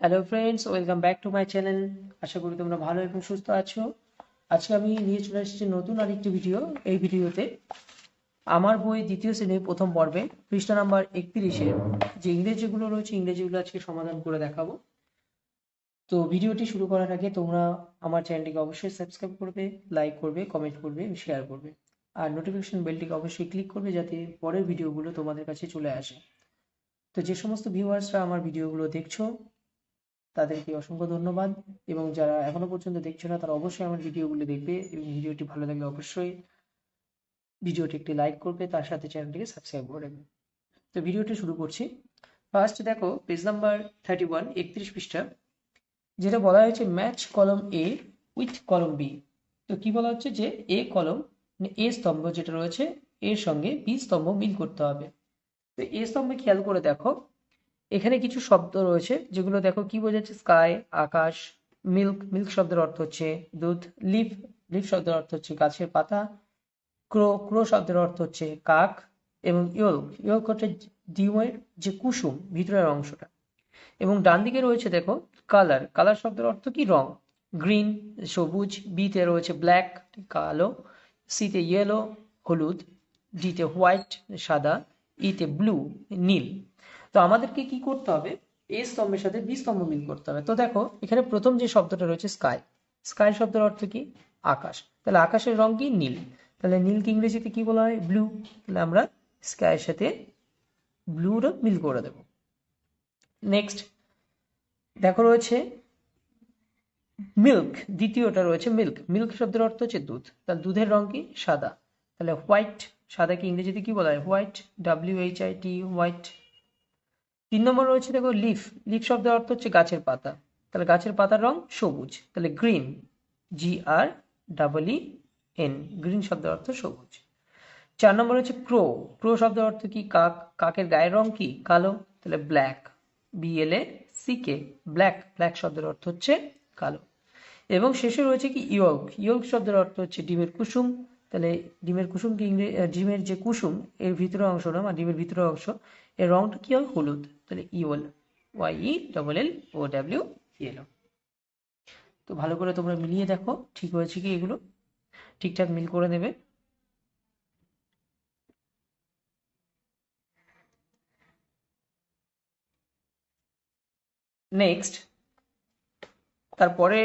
Hello friends welcome back to my channel আশা করি তোমরা ভালো এবং সুস্থ আছো। আজকে আমি নিয়ে চলে এসেছি নতুন আরেকটি ভিডিও এই ভিডিওতে আমার বই দ্বিতীয় শ্রেণির প্রথম পর্বে পৃষ্ঠা নাম্বার একত্রিশের যে ইংরেজিগুলো রয়েছে, ইংরেজিগুলো আজকে সমাধান করে দেখাবো। তো ভিডিওটি শুরু করার আগে তোমরা আমার চ্যানেলটিকে অবশ্যই সাবস্ক্রাইব করবে লাইক করবে কমেন্ট করবে শেয়ার করবে। আর নোটিফিকেশন বেলটিকে অবশ্যই ক্লিক করবে যাতে পরের ভিডিওগুলো তোমাদের কাছে চলে আসে। তো যে সমস্ত ভিউয়ার্সরা আমার ভিডিওগুলো দেখছ তাদেরকে অসংখ্য ধন্যবাদ। এবং যারা এখনও পর্যন্ত দেখছ না, তারা অবশ্যই আমার ভিডিওগুলো দেখবে এবং ভিডিওটি ভালো লাগলে অবশ্যই ভিডিওটি একটি লাইক করবে, তার সাথে চ্যানেলটিকে সাবস্ক্রাইব করে দেবে তো ভিডিওটি শুরু করছি। ফার্স্ট দেখো পেজ নাম্বার থার্টি ওয়ান একত্রিশ পৃষ্ঠা, যেটা বলা হয়েছে ম্যাচ কলম এ উইথ কলম বি তো কি বলা হচ্ছে যে এ কলম এ স্তম্ভ যেটা রয়েছে এর সঙ্গে বি স্তম্ভ মিল করতে হবে। তো এ স্তম্ভে খেয়াল করে দেখো এখানে কিছু শব্দ রয়েছে, যেগুলো দেখো কি বোঝাচ্ছে? স্কাই আকাশ মিল্ক মিল্ক শব্দের অর্থ হচ্ছে দুধ লিফ লিফ শব্দের অর্থ হচ্ছে গাছের পাতা ক্রো ক্রো শব্দের অর্থ হচ্ছে কাক, এবং ইয়ল্ক ইয়ল্ক হচ্ছে ডিমের যে কুসুম, ভিতরের অংশটা। এবং ডান দিকে রয়েছে দেখো কালার কালার শব্দের অর্থ কি? রং। গ্রিন সবুজ বিতে রয়েছে ব্ল্যাক কালো সিতে ইয়েলো হলুদ ডিতে হোয়াইট সাদা ইতে ব্লু নীল। তো আমাদেরকে কি করতে হবে? এ স্তম্ভের সাথে বি স্তম্ভ মিল করতে হবে। তো দেখো, এখানে প্রথম যে শব্দটা রয়েছে স্কাই স্কাই শব্দের অর্থ কি? আকাশ। তাহলে আকাশের রং কি? নীল। তাহলে নীলকে ইংরেজিতে কি বলা হয়? ব্লু তাহলে আমরা স্কাইয়ের সাথে ব্লুর মিল করে দেব। নেক্সট দেখো রয়েছে মিল্ক দ্বিতীয়টা রয়েছে মিল্ক মিল্ক শব্দের অর্থ হচ্ছে দুধ। তাহলে দুধের রং কি? সাদা। তাহলে হোয়াইট সাদাকে ইংরেজিতে কি বলা হয়? White W H I T white তিন নম্বর রয়েছে দেখো লিফ লিফ শব্দের অর্থ হচ্ছে গাছের পাতা। তাহলে গাছের পাতার রং সবুজ। তাহলে green G R double E N green শব্দের অর্থ সবুজ। চার নম্বর হচ্ছে ক্রো ক্রো শব্দের অর্থ কি? কাক, কাকের গায়ের রং কি? কালো। তাহলে black B L A C K black black শব্দের অর্থ হচ্ছে কালো। এবং শেষে রয়েছে কি? ইয়ল্ক ইয়ল্ক শব্দের অর্থ হচ্ছে ডিমের কুসুম। তাহলে ডিমের কুসুম কি ডিমের যে কুসুম, এর ভিতরের অংশটা বা ডিমের ভিতরের অংশ, এর রংটা কি হয়? হলুদ। তাহলে yellow Y E double L O W yellow তো ভালো করে তোমরা মিলিয়ে দেখো, ঠিক হয়েছে কি এগুলো? ঠিকঠাক মিল করে নেবে। নেক্সট তারপরে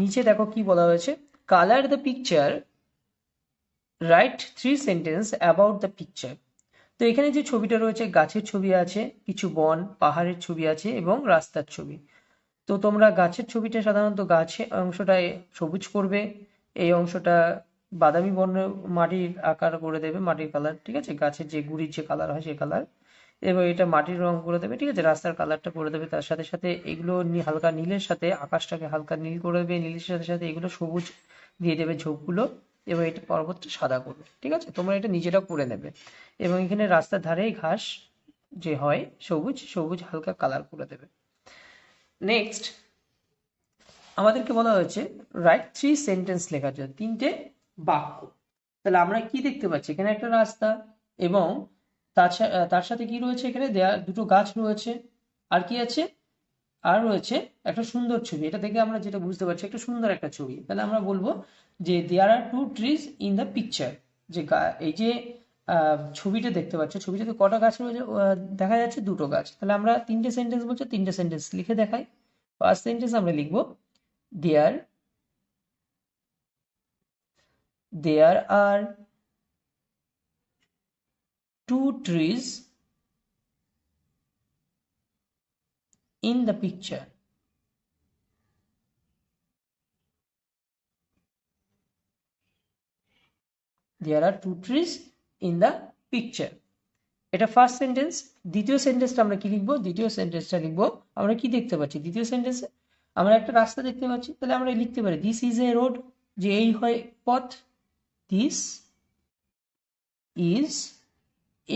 নিচে দেখো কি বলা হয়েছে। Colour the picture write three sentences about the picture তো এখানে যে ছবিটা রয়েছে, গাছের ছবি আছে, কিছু বন, পাহাড়ের ছবি আছে এবং রাস্তার ছবি। তো তোমরা গাছের ছবিটা সাধারণত গাছে অংশটায় সবুজ করবে, এই অংশটা বাদামি বর্ণ মাটির আকার করে দেবে, মাটির কালার ঠিক আছে? গাছের যে গুড়ির যে কালার হয় সেই কালার এবং এটা মাটির রং করে দেবে, ঠিক আছে? রাস্তার কালারটা করে দেবে, তার সাথে সাথে এগুলো হালকা নীলের সাথে আকাশটাকে হালকা নীল করে দেবে, নীলের সাথে সাথে এগুলো সবুজ দিয়ে দেবে ঝোপগুলো। এবং এটা পর্বতটা সাদা করবে, ঠিক আছে? তোমরা এটা নিজেরা করে নেবে। এবং এখানে রাস্তার ধারেই ঘাস যে হয়, সবুজ সবুজ হালকা কালার করে দেবে। নেক্সট আমাদেরকে বলা হয়েছে রাইট থ্রি সেন্টেন্স লেখার জন্য, তিনটে বাক্য। তাহলে আমরা কি দেখতে পাচ্ছি? এখানে একটা রাস্তা এবং তার তার সাথে কি রয়েছে এখানে? দেয়া, দুটো গাছ রয়েছে। আর কি আছে? আর রয়েছে একটা সুন্দর ছবি। এটা থেকে আমরা যেটা বুঝতে পারছি, একটা সুন্দর একটা ছবি। তাহলে আমরা বলব যে there are two trees in the picture যে এই যে ছবিটা দেখতে পাচ্ছ, ছবিটাতে কটা গাছ রয়েছে দেখা যাচ্ছে দুটো গাছ। তাহলে আমরা তিনটে সেন্টেন্স বলছে, তিনটে সেন্টেন্স লিখে দেখাই। ফার্স্ট সেন্টেন্স আমরা লিখব there there are two trees in the picture. There are two trees in the picture. এটা ফার্স্ট সেন্টেন্স দ্বিতীয় সেন্টেন্সটা আমরা কি লিখব দ্বিতীয় সেন্টেন্সটা লিখব, আমরা কি দেখতে পাচ্ছি দ্বিতীয় সেন্টেন্সে আমরা একটা রাস্তা দেখতে পাচ্ছি, তাহলে আমরা লিখতে পারি দিস ইজ এ রোড যে এই হয় পথ দিস ইজ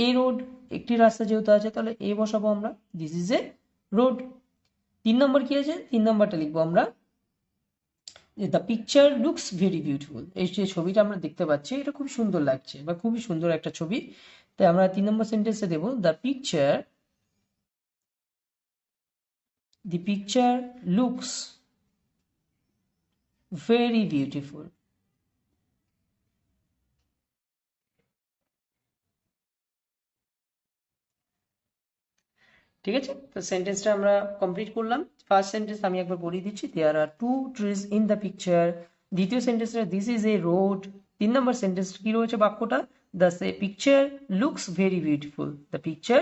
এ রোড একটি রাস্তা যেহেতু আছে, তাহলে এ বসাবো আমরা দিস ইজ এ রোড তিন নম্বর কি আছে? তিন নম্বরটা লিখব আমরা। The picture looks very beautiful এই যে ছবিটা আমরা দেখতে পাচ্ছি, এটা খুব সুন্দর লাগছে বা খুবই সুন্দর একটা ছবি। তাই আমরা তিন নম্বর সেন্টেন্সে দেব the picture the picture looks very beautiful. ঠিক আছে? তো সেন্টেন্সটা আমরা কমপ্লিট করলাম। ফার্স্ট সেন্টেন্স আমি একবার বলে দিচ্ছি। There are two trees in the picture দ্বিতীয় সেন্টেন্সটা দিস ইজ এ রোড তিন নম্বর সেন্টেন্স কি রয়েছে বাক্যটা? The say picture looks very beautiful the picture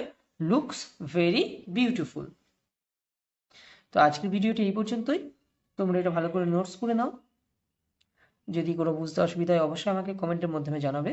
looks very beautiful তো আজকের ভিডিওটি এই পর্যন্তই। তোমরা এটা ভালো করে নোটস করে নাও। যদি কোনো বুঝতে অসুবিধা হয়, অবশ্যই আমাকে কমেন্টের মাধ্যমে জানাবে।